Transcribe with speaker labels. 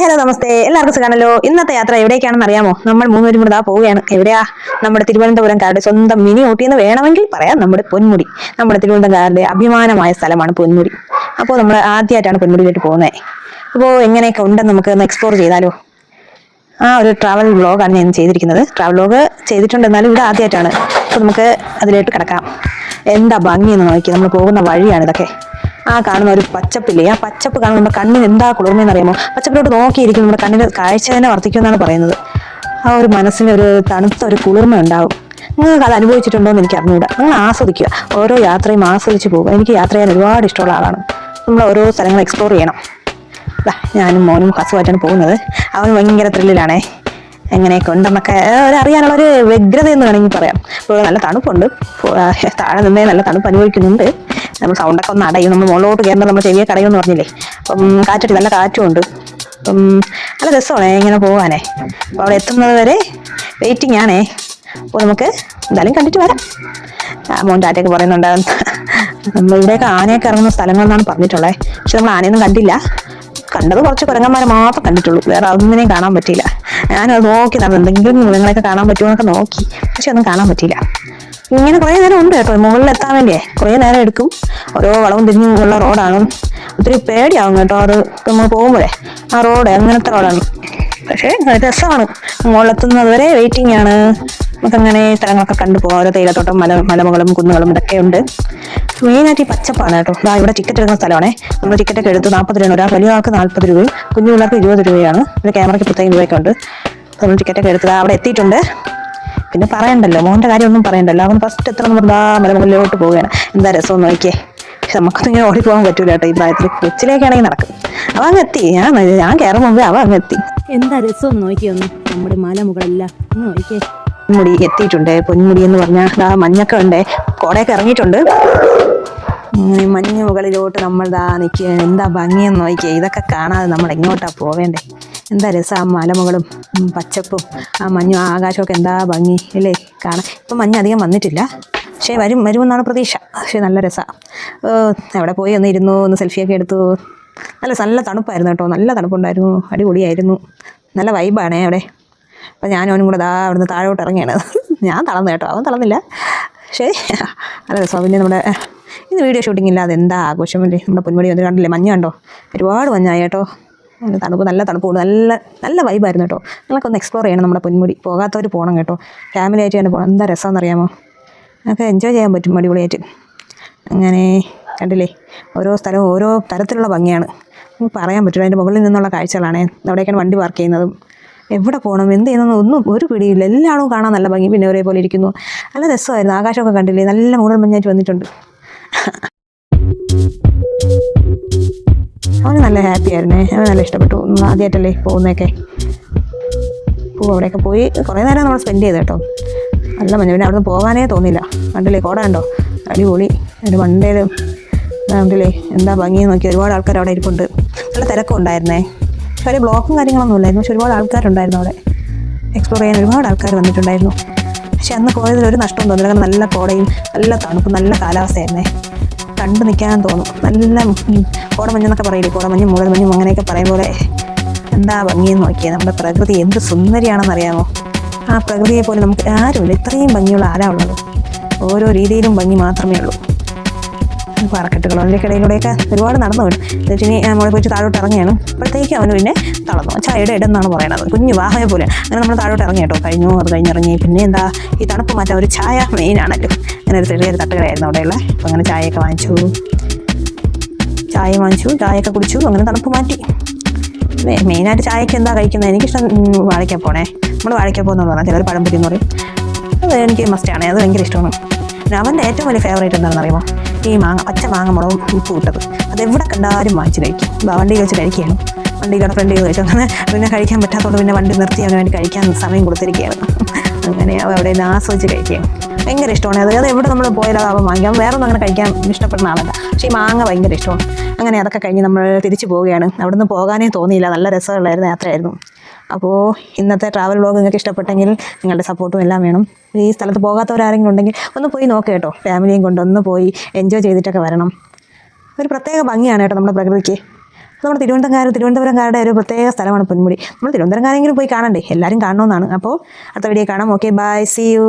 Speaker 1: Hello നമസ്തേ. എല്ലാവർക്കും സുഖാണല്ലോ? ഇന്നത്തെ യാത്ര എവിടേക്കാണെന്ന് അറിയാമോ? നമ്മൾ മൂന്നുപേരും കൂടെ പോവുകയാണ്. എവിടെയാ? നമ്മുടെ തിരുവനന്തപുരം കാരുടെ സ്വന്തം മിനി ഊട്ടി എന്ന് വേണമെങ്കിൽ പറയാം. നമ്മുടെ പൊന്മുടി. നമ്മുടെ തിരുവനന്തപുരംകാരുടെ അഭിമാനമായ സ്ഥലമാണ് പൊന്മുടി. അപ്പോൾ നമ്മൾ ആദ്യമായിട്ടാണ് പൊന്മുടിയിലേക്ക് പോകുന്നത് അപ്പോൾ എങ്ങനെയൊക്കെ ഉണ്ടെന്ന് നമുക്ക് ഒന്ന് എക്സ്പ്ലോർ ചെയ്താലോ? ആ ഒരു ട്രാവൽ വ്ളോഗാണ് ഞാൻ ചെയ്തിരിക്കുന്നത്. ട്രാവൽ വ്ളോഗ് ചെയ്തിട്ടുണ്ട് എന്നാലും ഇവിടെ ആദ്യമായിട്ടാണ്. അപ്പോൾ നമുക്ക് അതിലോട്ട് കിടക്കാം. എന്താ ഭംഗിയെന്ന് നോക്കി നമ്മൾ പോകുന്ന വഴിയാണ് ഇതൊക്കെ. ആ കാണുന്ന ഒരു പച്ചപ്പില്ലേ? ആ പച്ചപ്പ് കാണുമ്പോൾ നമ്മുടെ കണ്ണിന് എന്താ കുളിർമയെന്ന് അറിയാമോ പച്ചപ്പിലോട്ട് നോക്കിയിരിക്കും നമ്മുടെ കണ്ണിന് കാഴ്ച തന്നെ വർദ്ധിക്കുമെന്നാണ് പറയുന്നത്. ആ ഒരു മനസ്സിന് ഒരു തണുത്ത ഒരു കുളിർമ ഉണ്ടാവും നിങ്ങൾക്ക് അത് അനുഭവിച്ചിട്ടുണ്ടോ എന്ന് എനിക്ക് അറിഞ്ഞുകൂടാ നിങ്ങൾ ആസ്വദിക്കുക. ഓരോ യാത്രയും ആസ്വദിച്ച് പോകുക. എനിക്ക് യാത്ര ചെയ്യാൻ ഒരുപാട് ഇഷ്ടമുള്ള ആളാണ്. നമ്മൾ ഓരോ സ്ഥലങ്ങൾ എക്സ്പ്ലോർ ചെയ്യണം. ഞാനും മോനും ഹസുമായിട്ടാണ് പോകുന്നത്. അവൻ ഭയങ്കര ത്രില്ലിലാണേ എങ്ങനെയൊക്കെ ഉണ്ടെന്നൊക്കെ അറിയാനുള്ള ഒരു വ്യഗ്രത എന്ന് വേണമെങ്കിൽ പറയാം. ഇപ്പോൾ നല്ല തണുപ്പുണ്ട്. താഴെ നിന്നേ നല്ല തണുപ്പ് അനുഭവിക്കുന്നുണ്ട്. നമ്മൾ സൗണ്ടൊക്കെ ഒന്ന് അടയും. നമ്മൾ മുകളിലോട്ട് കയറുമ്പോൾ നമ്മൾ ചെവിയെ കടയുമെന്ന് പറഞ്ഞില്ലേ? അപ്പം കാറ്റടി നല്ല കാറ്റും ഉണ്ട് അപ്പം നല്ല രസമാണ് ഇങ്ങനെ പോകാനേ. അപ്പോൾ അവിടെ എത്തുന്നത് വരെ വെയിറ്റിംഗ് ആണേ. അപ്പോൾ നമുക്ക് എന്തായാലും കണ്ടിട്ട് വരാം. മോൻ ടാറ്റയൊക്കെ പറയുന്നുണ്ട്. നമ്മൾ ഇവിടെയൊക്കെ ആനയൊക്കെ ഇറങ്ങുന്ന സ്ഥലങ്ങളെന്നാണ് പറഞ്ഞിട്ടുള്ളത് പക്ഷെ നമ്മൾ ആനയൊന്നും കണ്ടില്ല. കണ്ടത് കുറച്ച് കുരങ്ങന്മാരെ മാത്രം കണ്ടിട്ടുള്ളൂ. വേറെ ഒന്നിനെയും കാണാൻ പറ്റിയില്ല. ഞാനത് നോക്കി നടന്നു എന്തെങ്കിലും മൃഗങ്ങളൊക്കെ കാണാൻ പറ്റുമോ എന്നൊക്കെ നോക്കി. പക്ഷെ ഒന്നും കാണാൻ പറ്റിയില്ല. ഇങ്ങനെ കുറേ നേരം ഉണ്ട് കേട്ടോ മുകളിൽ എത്താൻ വേണ്ടിയേ. കുറേ നേരം എടുക്കും. ഓരോ വളവും തിരിഞ്ഞും ഉള്ള റോഡാണ്. ഒത്തിരി പേടിയാവും കേട്ടോ അത് നമ്മൾ പോകുമ്പോഴേ. ആ റോഡ് അങ്ങനത്തെ റോഡാണ്. പക്ഷേ രസമാണ്. മുകളിലെത്തുന്നത് വരെ വെയിറ്റിംഗ് ആണ്. നമുക്കങ്ങനെ സ്ഥലങ്ങളൊക്കെ കണ്ടു പോകാം. ഓരോ തേയിലത്തോട്ടം മല മലമുകളും കുന്നുകളും ഇതൊക്കെ ഉണ്ട്. മെയിനായിട്ട് ഈ പച്ചപ്പാണ് കേട്ടോ. ഇതാ ഇവിടെ ടിക്കറ്റ് എടുക്കുന്ന സ്ഥലമാണേ. നമ്മൾ ടിക്കറ്റ് ഒക്കെ എടുത്ത് നാൽപ്പത് രൂപ ഒരാൾ വലിയ ആൾക്ക് നാൽപ്പത് രൂപയും കുഞ്ഞു പിള്ളേർക്ക് ഇരുപത് രൂപയാണ്. പിന്നെ ക്യാമറയ്ക്ക് പ്രത്യേകം രൂപയൊക്കെ ഉണ്ട്. നമ്മൾ ടിക്കറ്റ് ഒക്കെ എടുത്ത് ദാ അവിടെ എത്തിയിട്ടുണ്ട്. പിന്നെ പറയണ്ടല്ലോ മോന്റെ കാര്യം ഒന്നും പറയണ്ടല്ലോ. അവൻ ഫസ്റ്റ് എത്ര നമ്മൾ ദാ മലമുകളിലോട്ട് പോവുകയാണ്. എന്താ രസം നോക്കിയേ. പക്ഷെ നമുക്കൊന്നും ഇങ്ങനെ ഓടിപ്പോകാൻ പോകാൻ പറ്റൂല കേട്ടോ. ഈ പ്രായത്തിൽ കൊച്ചിലേക്കാണെങ്കിൽ നടക്കും. അവ അങ്ങ് എത്തി. ഞാൻ ഞാൻ കയറും അവൻ അങ്ങ് എത്തി.
Speaker 2: എന്താ രസം നോക്കിയൊന്ന് നമ്മുടെ മലമുകളെല്ലാം നോക്കിയേ.
Speaker 1: മുടി എത്തിയിട്ടുണ്ട്. പൊന്മുടി എന്ന് പറഞ്ഞാൽ ആ മഞ്ഞൊക്കെ ഉണ്ട് കോടയൊക്കെ ഇറങ്ങിയിട്ടുണ്ട്. മഞ്ഞ് മുകളിലോട്ട് നമ്മൾ ദാ നിൽക്കുകയാണ് എന്താ ഭംഗിയെന്ന് നോക്കിയാൽ ഇതൊക്കെ കാണാതെ നമ്മൾ എങ്ങോട്ടാ പോവേണ്ടേ? എന്താ രസം ആ മലമുകളും പച്ചപ്പും ആ മഞ്ഞും ആകാശമൊക്കെ എന്താ ഭംഗി അല്ലേ? കാണാൻ. ഇപ്പം മഞ്ഞ് അധികം വന്നിട്ടില്ല. പക്ഷേ വരും വരുമെന്നാണ് പ്രതീക്ഷ. പക്ഷേ നല്ല രസമാണ് എവിടെ പോയി ഒന്ന് ഇരുന്നു ഒന്ന് സെൽഫിയൊക്കെ എടുത്തു. നല്ല നല്ല തണുപ്പായിരുന്നു കേട്ടോ. നല്ല തണുപ്പുണ്ടായിരുന്നു. അടിപൊളിയായിരുന്നു. നല്ല വൈബാണേ അവിടെ. അപ്പം ഞാനും അവനും കൂടെ ദാ അവിടുന്ന് താഴോട്ട് ഇറങ്ങിയാണ്. ഞാൻ തളർന്നു കേട്ടോ. അവൻ തളർന്നില്ല. പക്ഷേ നല്ല രസമാണ്. പിന്നെ നമ്മുടെ ഇന്ന് വീഡിയോ ഷൂട്ടിംഗ് ഇല്ലാതെ എന്താ ആഘോഷം? വേണ്ടി നമ്മുടെ പൊന്മുടി വന്ന് കണ്ടില്ലേ? മഞ്ഞ കണ്ടോ? ഒരുപാട് മഞ്ഞായി കേട്ടോ. നല്ല തണുപ്പ് നല്ല തണുപ്പ് നല്ല നല്ല വൈബായിരുന്നു കേട്ടോ. നിങ്ങളൊക്കെ ഒന്ന് എക്സ്പ്ലോർ ചെയ്യണം നമ്മുടെ പൊന്മുടി. പോകാത്തവർ പോകണം കേട്ടോ. ഫാമിലി ആയിട്ട് തന്നെ പോകണം എന്താ രസമെന്ന് അറിയാമോ നമുക്ക് എൻജോയ് ചെയ്യാൻ പറ്റും അടിപൊളിയായിട്ട്. അങ്ങനെ കണ്ടില്ലേ? ഓരോ സ്ഥലവും ഓരോ തരത്തിലുള്ള ഭംഗിയാണ്. പറയാൻ പറ്റില്ല. അതിന്റെ മുകളിൽ നിന്നുള്ള കാഴ്ചകളാണ്. അവിടേക്കാണ് വണ്ടി പാർക്ക് ചെയ്യുന്നതും. എവിടെ പോകണം? എന്ത് ചെയ്യുന്നതെന്ന് ഒന്നും ഒരു പിടിയില്ല. എല്ലാവരും കാണാൻ നല്ല ഭംഗി. പിന്നെ ഒരേപോലെ ഇരിക്കുന്നു. നല്ല രസമായിരുന്നു. ആകാശമൊക്കെ കണ്ടില്ലേ? നല്ല മൂടൽ മഞ്ഞായിട്ട് വന്നിട്ടുണ്ട്. അവന് നല്ല ഹാപ്പി ആയിരുന്നേ. അവന് നല്ല ഇഷ്ടപ്പെട്ടു. ആദ്യമായിട്ടല്ലേ പോകുന്നതൊക്കെ. പോകും അവിടെയൊക്കെ പോയി കുറേ നേരം നമ്മൾ സ്പെൻഡ് ചെയ്ത് കേട്ടോ. നല്ല മഞ്ഞ. പിന്നെ അവിടുന്ന് പോകാനേ തോന്നില്ല കണ്ടില്ലേ? കോട കണ്ടോ? അടിപൊളി. ഒരു വണ്ടേലും കണ്ടില്ലേ? എന്താ ഭംഗി നോക്കി ഒരുപാട് ആൾക്കാർ അവിടെ ഇരിപ്പുണ്ട്. നല്ല തിരക്കും ഉണ്ടായിരുന്നേ പക്ഷേ ഒരു ബ്ലോക്കും കാര്യങ്ങളൊന്നും ഇല്ലായിരുന്നു. പക്ഷെ ഒരുപാട് ആൾക്കാരുണ്ടായിരുന്നു അവിടെ. എക്സ്പ്ലോർ ചെയ്യാൻ ഒരുപാട് ആൾക്കാർ വന്നിട്ടുണ്ടായിരുന്നു. പക്ഷെ അന്ന് പോയതിൽ ഒരു നഷ്ടം തോന്നില്ല കാരണം നല്ല കോടയും നല്ല തണുപ്പും നല്ല കാലാവസ്ഥയായിരുന്നേ. കണ്ടു നിൽക്കാൻ തോന്നും. നല്ല കോടമഞ്ഞെന്നൊക്കെ പറയില്ലേ? കോടമഞ്ഞും മൂടൽമഞ്ഞും അങ്ങനെയൊക്കെ പറയും പോലെ. എന്താ ഭംഗിയെന്ന് നോക്കിയാൽ നമ്മുടെ പ്രകൃതി എന്ത് സുന്ദരിയാണെന്ന് അറിയാമോ? ആ പ്രകൃതിയെ പോലെ നമുക്ക് ആരുമില്ല. ഇത്രയും ഭംഗിയുള്ള ആരാ ഉള്ളത്? ഓരോ രീതിയിലും ഭംഗി മാത്രമേ ഉള്ളൂ. പാറക്കെട്ടുകളും അതിന്റെ ഇടയിലൂടെയൊക്കെ ഒരുപാട് നടന്നു എന്നിട്ട് ഇനി നമ്മൾ പോയിട്ട് താഴോട്ട് ഇറങ്ങിയാണ് അപ്പോഴത്തേക്ക് അവന് പിന്നെ തളർന്നു. ചായയുടെ ഇടം പറയുന്നത് കുഞ്ഞു വാഹയെ പോലെ. അങ്ങനെ നമ്മൾ താഴോട്ട് ഇറങ്ങി കേട്ടോ. കഴിഞ്ഞു അത് കഴിഞ്ഞിറങ്ങി. പിന്നെ എന്താ ഈ തണുപ്പ് മാറ്റാൻ ഒരു ചായ മെയിനാണല്ലോ അങ്ങനെ ഒരു ചെറിയൊരു തട്ടുകടയായിരുന്നു അവിടെയുള്ള. അപ്പോൾ അങ്ങനെ ചായയൊക്കെ വാങ്ങിച്ചു. ചായ വാങ്ങിച്ചു ചായയൊക്കെ കുടിച്ചു. അങ്ങനെ തണുപ്പ് മാറ്റി. മെയിനായിട്ട് ചായക്ക് എന്താ കഴിക്കുന്നത് എനിക്കിഷ്ടം വാഴയ്ക്ക പോണേ. നമ്മൾ വാഴയ്ക്കപ്പോ എന്ന് പറഞ്ഞാൽ ചിലർ പഴംപൊരി എന്ന് പറയും. അത് എനിക്ക് മസ്റ്റാണ് അത് ഭയങ്കര ഇഷ്ടമാണ്. അവന്റെ ഏറ്റവും വലിയ ഫേവറേറ്റ് എന്താണെന്ന് അറിയുമോ ഈ മാങ്ങ പച്ച മാങ്ങ മുളകും ഉപ്പ് ഇട്ടത്. അത് എവിടെ കണ്ടാലും വാങ്ങിച്ച് കഴിക്കും. വണ്ടി വെച്ച് കഴിക്കുകയാണ്. ഫ്രണ്ട് ചെയ്ത് കഴിച്ചു. അങ്ങനെ പിന്നെ കഴിക്കാൻ പറ്റാത്തതുകൊണ്ട് പിന്നെ വണ്ടി നിർത്തി അവന് വേണ്ടി കഴിക്കാൻ സമയം കൊടുത്തിരിക്കുകയാണ്. അങ്ങനെ അവ അവിടെ നിന്ന് ആസ്വദിച്ച് കഴിക്കുകയാണ്. ഭയങ്കര ഇഷ്ടമാണ്. അത് അത് എവിടെ നമ്മൾ പോയാലും അവൻ വാങ്ങിക്കാം. വേറെ ഒന്നും അങ്ങനെ കഴിക്കാൻ ഇഷ്ടപ്പെടുന്ന ആളല്ല. പക്ഷേ ഈ മാങ്ങ ഭയങ്കര ഇഷ്ടമാണ്. അങ്ങനെ അതൊക്കെ കഴിഞ്ഞ് നമ്മൾ തിരിച്ചു പോവുകയാണ്. അവിടെ നിന്ന് പോകാനേ തോന്നിയില്ല. നല്ല രസമുള്ളായിരുന്നു യാത്രയായിരുന്നു. അപ്പോൾ ഇന്നത്തെ ട്രാവൽ ബ്ലോഗ് നിങ്ങൾക്ക് ഇഷ്ടപ്പെട്ടെങ്കിൽ നിങ്ങളുടെ സപ്പോർട്ടും എല്ലാം വേണം. ഈ സ്ഥലത്ത് പോകാത്തവരാരെങ്കിലും ഉണ്ടെങ്കിൽ ഒന്ന് പോയി നോക്കുക കേട്ടോ. ഫാമിലിയും കൊണ്ട് ഒന്ന് പോയി എൻജോയ് ചെയ്തിട്ടൊക്കെ വരണം. ഒരു പ്രത്യേക ഭംഗിയാണ് കേട്ടോ നമ്മുടെ പ്രകൃതിക്ക്. നമ്മുടെ തിരുവനന്തപുരംകാർ തിരുവനന്തപുരംകാരുടെ ഒരു പ്രത്യേക സ്ഥലമാണ് പൊന്മുടി. നമ്മൾ തിരുവനന്തപുരംകാരെങ്കിലും പോയി കാണണ്ടേ? എല്ലാവരും കാണണമെന്നാണ് അപ്പോൾ അടുത്ത വീഡിയോ കാണാം. Okay bye C U